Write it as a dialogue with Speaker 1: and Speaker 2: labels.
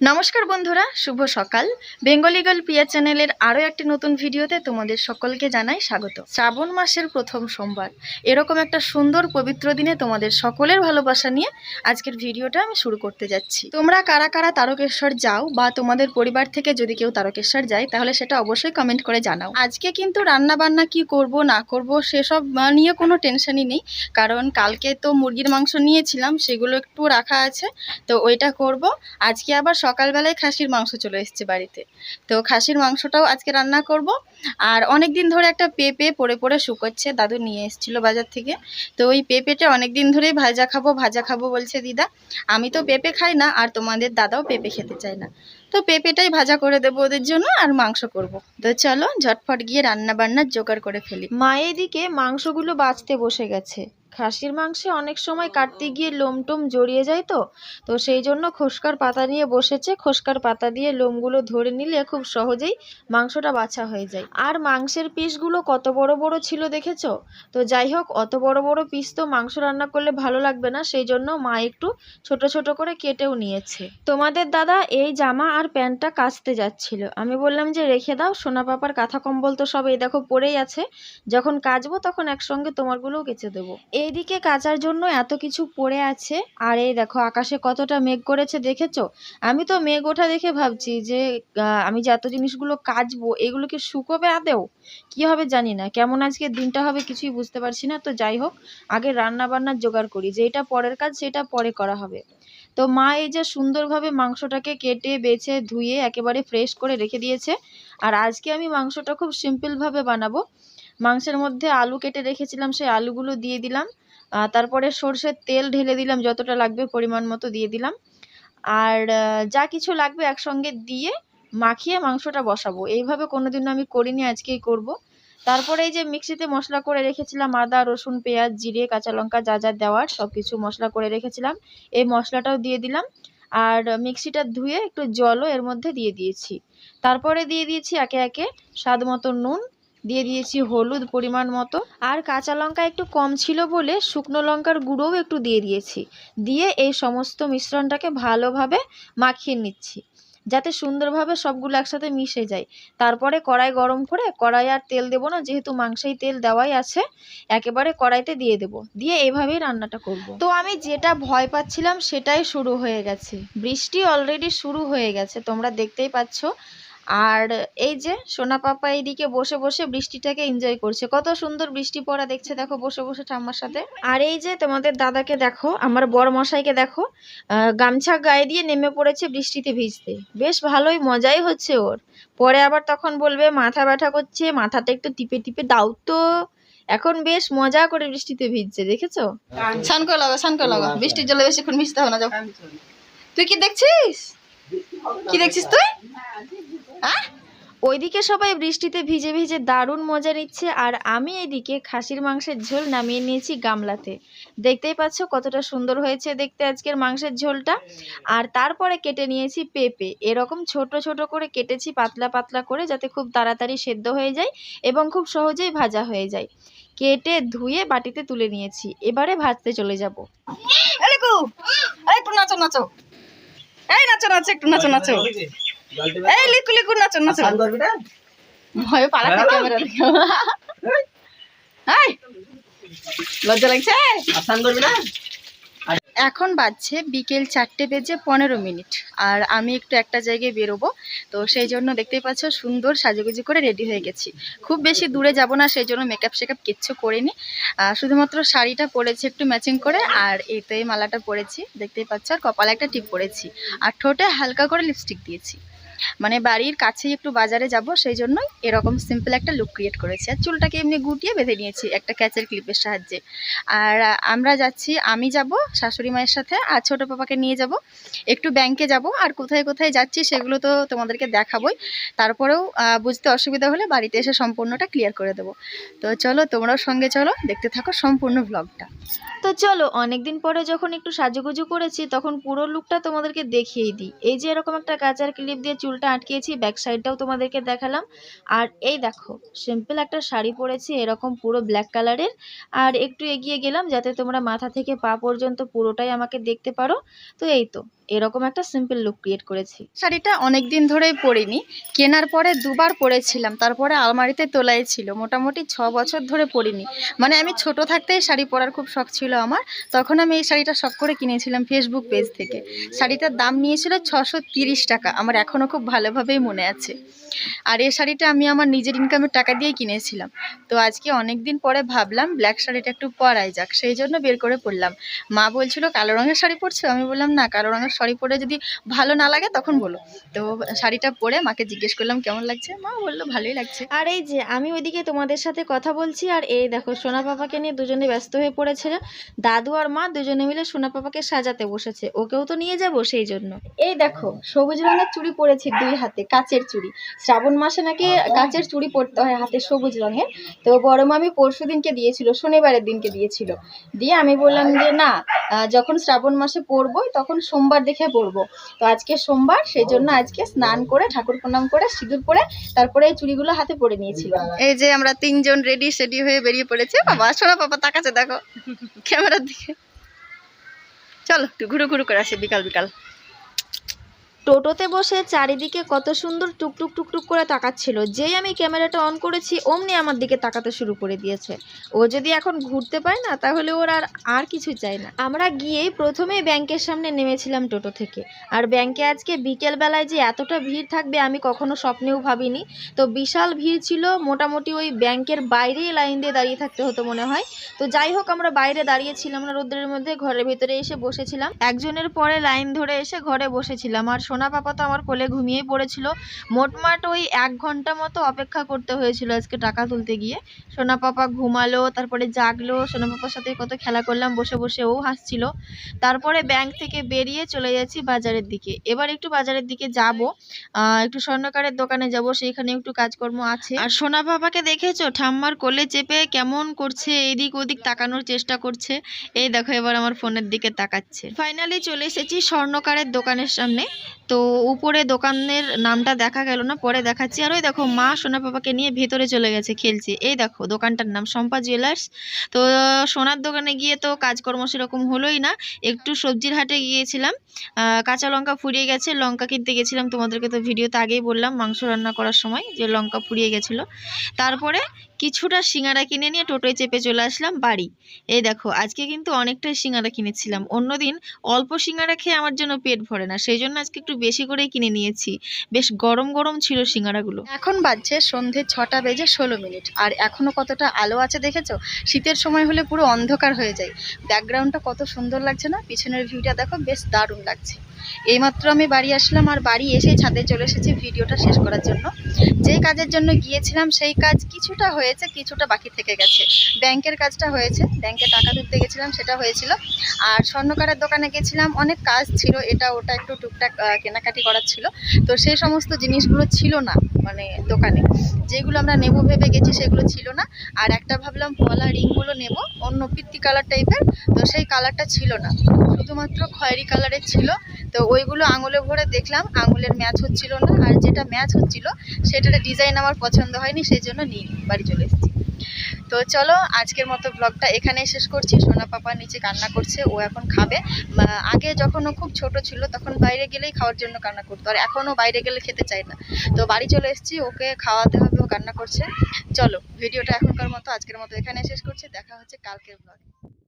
Speaker 1: নমস্কার বন্ধুরা, শুভ সকাল। বেঙ্গলি গার্ল পিয়া চ্যানেলের আরও একটি নতুন ভিডিওতে তোমাদের সকলকে জানাই স্বাগত। শ্রাবণ মাসের প্রথম সোমবার। এরকম একটা সুন্দর পবিত্র দিনে তোমাদের সকলের ভালোবাসা নিয়ে আজকের ভিডিওটা আমি শুরু করতে যাচ্ছি। তোমরা কারা কারা তারকেশ্বর যাও বা তোমাদের পরিবার থেকে যদি কেউ তারকেশ্বর যায়, তাহলে সেটা অবশ্যই কমেন্ট করে জানাও। আজকে কিন্তু রান্না বান্না কি করব, না করব, সেসব নিয়ে কোনো টেনশনই নেই। কারণ কালকে তো মুরগির মাংস নিয়েছিলাম, সেগুলো একটু রাখা আছে, তো ওইটা করব। আজকে আবার সকালবেলায় খাসির মাংস চলে এসেছে বাড়িতে। তো খাসির মাংসটাও আজকে রান্না করব। আর অনেক দিন ধরে একটা পেঁপে পড়ে পড়ে শুকোচ্ছে, দাদু নিয়ে এসেছিল বাজার থেকে। তো ওই পেঁপেটা অনেক দিন ধরেই ভাজা খাব ভাজা খাব বলছে দিদা। আমি তো পেঁপে খাই না, আর তোমাদের দাদাও পেঁপে খেতে চায় না। তো পেঁপেটাই ভাজা করে দেবো ওদের জন্য, আর মাংস করব। তো চলো ঝটফট গিয়ে রান্না বান্নার জোগাড় করে ফেলি। মা এদিকে মাংসগুলো বাঁচতে বসে গেছে। খাসির মাংসে অনেক সময় কাটতে গিয়ে লোম টোম জড়িয়ে যায় তো তো সেই জন্য খোসকার পাতা নিয়ে বসেছে। খোসকার পাতা দিয়ে লোমগুলো ধরে নিলে খুব সহজেই মাংসটা বাছা হয়ে যায়। আর মাংসের পিসগুলো কত বড় বড় ছিল দেখেছ? তো যাই হোক, অত বড় বড় পিস তো মাংস রান্না করলে ভালো লাগবে না, সেই জন্য মা একটু ছোট ছোট করে কেটেও নিয়েছে। তোমাদের দাদা এই জামা আর প্যান্টটা কাচতে যাচ্ছিল। আমি বললাম যে, রেখে দাও, সোনা পাপার কাঁথা কম্বল তো সব এই দেখো পড়েই আছে। যখন কাচবো তখন একসঙ্গে তোমারগুলোও কেচে দেবো। এইদিকে কাচার জন্য এত কিছু পড়ে আছে। আর এই দেখো, আকাশে কতটা মেঘ করেছে দেখেছ? আমি তো মেঘ ওঠা দেখে ভাবছি যে আমি যে এত জিনিসগুলো কাচবো, এগুলো কি শুকোবে আদেও কি হবে জানি না। কেমন আজকে দিনটা হবে কিছুই বুঝতে পারছি না। তো যাই হোক, আগে রান্না বান্নার জোগাড় করি। যেটা পরের কাজ, সেটা পরে করা হবে। তো মা এই যে সুন্দরভাবে মাংসটাকে কেটে, বেছে, ধুয়ে, একেবারে ফ্রেশ করে রেখে দিয়েছে। আর আজকে আমি মাংসটা খুব সিম্পলভাবে বানাবো। মাংসের মধ্যে আলু কেটে রেখেছিলাম, সেই আলুগুলো দিয়ে দিলাম। তারপরে সর্ষের তেল ঢেলে দিলাম, যতটা লাগবে পরিমাণ মতো দিয়ে দিলাম। আর যা কিছু লাগবে একসঙ্গে দিয়ে মাখিয়ে মাংসটা বসাবো। এইভাবে কোনোদিনও আমি করিনি, আজকেই করব। তারপরে এই যে মিক্সিতে মশলা করে রেখেছিলাম, আদা, রসুন, পেঁয়াজ, জিরে, কাঁচা লঙ্কা, যা যা দেওয়ার সব কিছু মশলা করে রেখেছিলাম। এই মশলাটাও দিয়ে দিলাম। আর, মিক্সিটা ধুয়ে একটু জলও এর মধ্যে দিয়ে দিয়েছি। তারপরে দিয়ে দিয়েছি একে একে স্বাদ মতো নুন দিয়ে দিয়েছি হলুদ পরিমাণ মতো। আর কাঁচা লঙ্কা একটু কম ছিল বলে শুকনো লঙ্কার গুঁড়োও একটু দিয়ে দিয়েছি। দিয়ে এই সমস্ত মিশ্রণটাকে ভালোভাবে মাখিয়ে নিচ্ছি, যাতে সুন্দরভাবে সবগুলো একসাথে মিশে যায়। তারপরে কড়াই গরম করে, কড়াই আর তেল দেবো না, যেহেতু মাংসেই তেল দেওয়াই আছে, একেবারে কড়াইতে দিয়ে দেব। দিয়ে এভাবেই রান্নাটা করব। তো আমি যেটা ভয় পাচ্ছিলাম সেটাই শুরু হয়ে গেছে। বৃষ্টি অলরেডি শুরু হয়ে গেছে, তোমরা দেখতেই পাচ্ছ। আর এই যে সোনা পাপা এইদিকে বসে বসে বৃষ্টিটাকে এনজয় করছে। কত সুন্দর বৃষ্টি পড়া দেখছে দেখো বসে বসে ঠাম্মার সাথে। আর এই যে তোমাদের দাদাকে দেখো আমার বড় মশাইকে দেখো আহ, গামছা গায়ে দিয়ে নেমে পড়েছে বৃষ্টিতে ভিজতে। বেশ ভালোই মজাই হচ্ছে ওর। পরে আবার তখন বলবে মাথা ব্যথা করছে মাথাটা একটু টিপে টিপে দাও তো। এখন বেশ মজা করে বৃষ্টিতে ভিজছে দেখেছ? স্নান করে লাগা স্নান করে লাগা বৃষ্টির জলে বেশিক্ষণ ভিজতে হবে না যাও। তুই কি দেখছিস? কি দেখছিস তুই? হ্যাঁ? ওইদিকে সবাই বৃষ্টিতে ভিজে ভিজে দারুণ মজা নিচ্ছে, আর আমি এদিকে খাসির মাংসের ঝোল নামিয়ে নিয়েছি গামলাতে। দেখতেই পাচ্ছ কতটা সুন্দর হয়েছে দেখতে আজকের মাংসের ঝোলটা। আর তারপরে কেটে নিয়েছি পেঁপে। এরকম ছোট ছোট করে কেটেছি পাতলা পাতলা করে যাতে খুব তাড়াতাড়ি সেদ্ধ হয়ে যায় এবং খুব সহজেই ভাজা হয়ে যায়। কেটে ধুয়ে বাটিতে তুলে নিয়েছি। এবারে ভাজতে চলে যাব। নাচো নাচো। এই নাচো নাচো একটু নাচো নাচো। এই লিকু লিকু নাচো নাচো। ভয় পালা
Speaker 2: হ্যাঁ,
Speaker 1: ক্যামেরা দেখে। লজ্জা লাগছে এখন বাজছে বিকেল চারটে বেজে পনেরো মিনিট। আর আমি একটু একটা জায়গায় বেরোবো, তো সেই জন্য দেখতেই পাচ্ছ সুন্দর সাজুগুজি করে রেডি হয়ে গেছি। খুব বেশি দূরে যাব না, সেই জন্য মেকআপ শেকআপ কিচ্ছু করিনি। শুধুমাত্র শাড়িটা পরেছি একটু ম্যাচিং করে, আর এই তো এই মালাটা পরেছি। দেখতেই পাচ্ছ আর কপালে একটা টিপ পরেছি। আর ঠোঁটে হালকা করে লিপস্টিক দিয়েছি। মানে বাড়ির কাছেই একটু বাজারে যাব, সেই জন্যই এরকম সিম্পল একটা লুক ক্রিয়েট করেছি। আর চুলটাকে এমনি গুটিয়ে বেঁধে নিয়েছি একটা ক্যাচের ক্লিপের সাহায্যে। আর আমরা যাচ্ছি, আমি যাব, শাশুড়ি মায়ের সাথে, আর ছোটো পাপাকে নিয়ে যাব। একটু ব্যাংকে যাব, আর কোথায় কোথায় যাচ্ছি সেগুলো তো তোমাদেরকে দেখাবোই। তারপরেও বুঝতে অসুবিধা হলে বাড়িতে এসে সম্পূর্ণটা ক্লিয়ার করে দেবো। তো চলো, তোমরাও সঙ্গে চলো, দেখতে থাকো সম্পূর্ণ ভ্লগটা তো চলো, অনেকদিন পরে যখন একটু সাজুগুজু করেছি, তখন পুরো লুকটা তোমাদেরকে দেখিয়েই দিই। এই যে এরকম একটা কাঁচার ক্লিপ দিয়ে চুলটা আটকিয়েছি ব্যাক সাইডটাও তোমাদেরকে দেখালাম। আর এই দেখো সিম্পল একটা শাড়ি পরেছি, এরকম পুরো ব্ল্যাক কালারের আর একটু এগিয়ে গেলাম যাতে তোমরা মাথা থেকে পা পর্যন্ত পুরোটাই আমাকে দেখতে পারো। তো এই তো, এরকম একটা সিম্পল লুক ক্রিয়েট করেছি। শাড়িটা অনেক দিন ধরেই পরিনি। কেনার পরে দুবার পরেছিলাম, তারপরে আলমারিতে তোলাই ছিল। মোটামুটি ছ বছর ধরে পরিনি। মানে আমি ছোট থাকতেই শাড়ি পরার খুব শখ ছিল আমার। তখন আমি এই শাড়িটা শখ করে কিনেছিলাম ফেসবুক পেজ থেকে। শাড়িটার দাম নিয়েছিল ছশো টাকা। আমার এখনও খুব ভালোভাবেই মনে আছে। আর এই শাড়িটা আমি আমার নিজের ইনকামের টাকা দিয়েই কিনেছিলাম। তো আজকে অনেক দিন পরে ভাবলাম ব্ল্যাক শাড়িটা একটু পরাই যাক সেই জন্য বের করে পরলাম। মা বলছিল কালো রঙের শাড়ি পরছো? আমি বললাম না কালো রঙের শাড়ি পরে যদি ভালো না লাগে তখন বলো। তো শাড়িটা পরে মাকে জিজ্ঞেস করলাম কেমন লাগছে? মা বলল ভালোই লাগছে। আর এই যে আমি ওইদিকে তোমাদের সাথে কথা বলছি আর এই দেখো সোনা পাপাকে নিয়ে দুজনে ব্যস্ত হয়ে পড়েছে দাদু আর মা দুজনে মিলে সোনা পাপাকে সাজাতে বসেছে। ওকেও তো নিয়ে যাব সেই জন্য। এই দেখো সবুজ রঙের চুড়ি পরেছি দুই হাতে কাচের চুড়ি। শ্রাবণ মাসে নাকি কাচের চুড়ি পরতে হয় হাতে সবুজ রঙের। তো বড় মামি পরশু দিনকে দিয়েছিল শনিবারের দিনকে দিয়েছিল। দিয়ে আমি বললাম যে না যখন শ্রাবণ মাসে পরবো তখন সোমবার দেখে পরবো। তো আজকে সোমবার সেই জন্য আজকে স্নান করে ঠাকুর প্রণাম করে সিঁদুর পরে তারপরে এই চুড়িগুলো হাতে পরে নিয়েছিলাম। এই যে আমরা তিনজন রেডি সেডি হয়ে বেরিয়ে পড়েছে। বাবা শোনা বাবা তাকাচ্ছে দেখো। ক্যামেরার দিকে। চলো একটু ঘুরু ঘুরু করে আসি বিকাল বিকাল। টোটোতে বসে চারিদিকে কত সুন্দর টুকটুক টুকটুক করে তাকাচ্ছিল। যেই আমি ক্যামেরাটা অন করেছি, অমনি আমার দিকে তাকাতে শুরু করে দিয়েছে। ও যদি এখন ঘুরতে পায় না, তাহলে ওর আর আর কিছু চাই না। আমরা গিয়েই প্রথমেই ব্যাংকের সামনে নেমেছিলাম টোটো থেকে। আর ব্যাংকে আজকে বিকেল বেলায় যে এতটা ভিড় থাকবে, আমি কখনো স্বপ্নেও ভাবিনি। তো বিশাল ভিড় ছিল, মোটামুটি ওই ব্যাংকের বাইরেই লাইন দিয়ে দাঁড়িয়ে থাকতে হতো মনে হয়। তো যাই হোক, আমরা বাইরে দাঁড়িয়েছিলাম না রোদ্রের মধ্যে, ঘরের ভিতরে এসে বসেছিলাম। একজনের পরে লাইন ধরে এসে ঘরে বসেছিলাম। আর সোনা পাপা তো আমার কোলে ঘুমিয়েই পড়েছিল। মোটমাট ওই এক ঘণ্টা মতো অপেক্ষা করতে হয়েছিল আজকে টাকা তুলতে গিয়ে। সোনা পাপা ঘুমালো, তারপরে জাগলো, সোনা পাপার সাথে কত খেলা করলাম, বসে বসে ও হাসছিল। তারপরে ব্যাংক থেকে বেরিয়ে চলে যাচ্ছি বাজারের দিকে। এবার একটু বাজারের দিকে যাব। একটু স্বর্ণকারের দোকানে যাব, সেইখানে একটু কাজকর্ম আছে। আর সোনা পাপাকে দেখেছ? ঠাম্মার কোলে চেপে কেমন করছে, এদিক ওদিক তাকানোর চেষ্টা করছে। এই দেখো এবার আমার ফোনের দিকে তাকাচ্ছে। ফাইনালি চলে এসেছি স্বর্ণকারের দোকানের সামনে। তো উপরে দোকানের নামটা দেখা গেল না, পরে দেখাচ্ছি। আর ওই দেখো, মা সোনা পাপাকে নিয়ে ভেতরে চলে গেছে খেলছে। এই দেখো, দোকানটার নাম শম্পা জুয়েলার্স। তো সোনার দোকানে গিয়ে তো কাজকর্ম সেরকম হলোই না। একটু সবজির হাটে গিয়েছিলাম। কাঁচা লঙ্কা ফুরিয়ে গেছে। লঙ্কা কিনতে গেছিলাম তোমাদেরকে তো ভিডিওতে আগেই বললাম, মাংস রান্না করার সময় যে লঙ্কা ফুরিয়ে গেছিল। তারপরে কিছুটা সিঙ্গারা কিনে নিয়ে টোটোয় চেপে চলে আসলাম বাড়ি। এই দেখো, আজকে কিন্তু অনেকটাই সিঙ্গারা কিনেছিলাম। অন্যদিন অল্প সিঙ্গারা খেয়ে আমার জন্য পেট ভরে না। সেই জন্য আজকে একটু বেশি করেই কিনে নিয়েছি। বেশ গরম গরম ছিল সিঙ্গারাগুলো। এখন বাজছে সন্ধে ছটা বেজে ষোলো মিনিট। আর এখনও কতটা আলো আছে দেখেছ? শীতের সময় হলে পুরো অন্ধকার হয়ে যায়। ব্যাকগ্রাউন্ডটা কত সুন্দর লাগছে না? পিছনের ভিউটা দেখো, বেশ দারুণ লাগছে। এইমাত্র আমি বাড়ি আসলাম আর বাড়ি এসে ছাদে চলে এসেছি ভিডিওটা শেষ করার জন্য। যে কাজের জন্য গিয়েছিলাম, সেই কাজ কিছুটা হয়েছে, কিছুটা বাকি থেকে গেছে। ব্যাংকের কাজটা হয়েছে, ব্যাংকে টাকা তুলতে গেছিলাম, সেটা হয়েছিল। আর স্বর্ণকারের দোকানে গেছিলাম, অনেক কাজ ছিল, এটা ওটা একটু টুকটাক কেনাকাটি করার ছিল। তো সেই সমস্ত জিনিসগুলো ছিল না মানে দোকানে। যেগুলো আমরা নেব ভেবে গেছি, সেগুলো ছিল না। আর একটা ভাবলাম পলা রিংগুলো নেব, অন্য পিত্তি কালার টাইপের তো সেই কালারটা ছিল না। শুধুমাত্র খয়েরি কালারের ছিল। তো ওইগুলো আঙুলে ভরে দেখলাম, আঙুলের ম্যাচ হচ্ছিল না, আর যেটা ম্যাচ হচ্ছিল, সেটার ডিজাইন আমার পছন্দ হয়নি সেই জন্য নিই বাড়ি চলে এসেছি। তো চলো, আজকের মতো ব্লগটা এখানেই শেষ করছি। সোনা পাপা নিচে কান্না করছে, ও এখন খাবে। আগে যখন ও খুব ছোট ছিল, তখন বাইরে গেলেই খাওয়ার জন্য কান্না করতো, আর এখনও বাইরে গেলে খেতে চায় না। তো বাড়ি চলে এসেছি, ওকে খাওয়াতে হবে, ও কান্না করছে। চলো, ভিডিওটা এখনকার মতো, আজকের মতো এখানে শেষ করছি, দেখা হচ্ছে কালকের ব্লগে